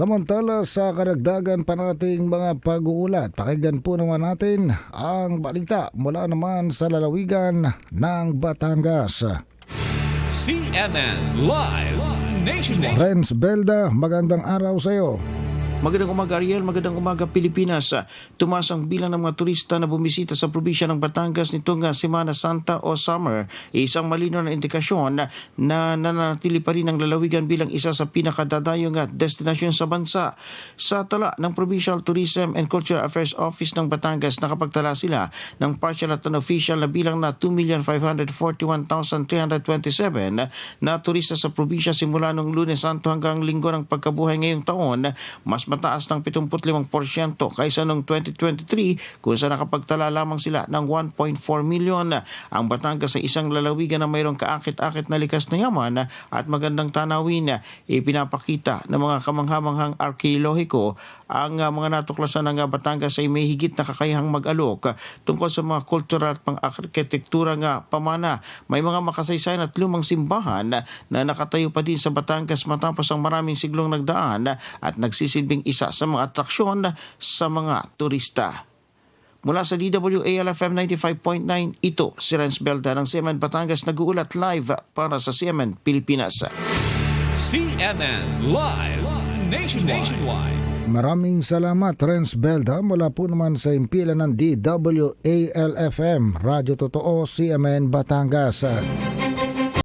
Samantala sa karagdagan pa nating mga pag-uulat, pakinggan po naman natin ang balita mula naman sa lalawigan ng Batangas. CNN Live Nationwide. Renz Belda, magandang araw sa iyo. Magandang umaga Ariel, magandang umaga Pilipinas. Tumaas ang bilang ng mga turista na bumisita sa probinsya ng Batangas nitong ah, Semana Santa o Summer. Isang malinaw na indikasyon na nananatili pa rin ang lalawigan bilang isa sa pinakadadayong at destinasyon sa bansa. Sa tala ng Provincial Tourism and Cultural Affairs Office ng Batangas, nakapagtala sila ng partial at unofficial na bilang na 2,541,327 na turista sa probinsya simula noong lunes santo hanggang linggo ng pagkabuhay ngayong taon, mas mataas ng 75% kaysa noong 2023 kung saan nakapagtala lamang sila ng 1.4 milyon. Ang Batangas ay isang lalawigan na mayroong kaakit-akit na likas na yaman at magandang tanawin ipinapakita ng mga kamanghamanghang arkeolohiko ang mga natuklasan ng Batangas ay may higit na kakayahang mag-alok tungkol sa mga kultural at pang-arkitektura nga pamana. May mga makasaysayan at lumang simbahan na nakatayo pa din sa Batangas matapos ang maraming siglong nagdaan at nagsisilbing isa sa mga atraksyon sa mga turista. Mula sa DWALFM 95.9, ito si Renz Belda ng CMN Batangas nag-uulat live para sa CMN Pilipinas. CNN Live Nationwide. Maraming salamat Renz Belda mula po naman sa impilan ng DWALFM, Radyo Totoo, CMN Batangas.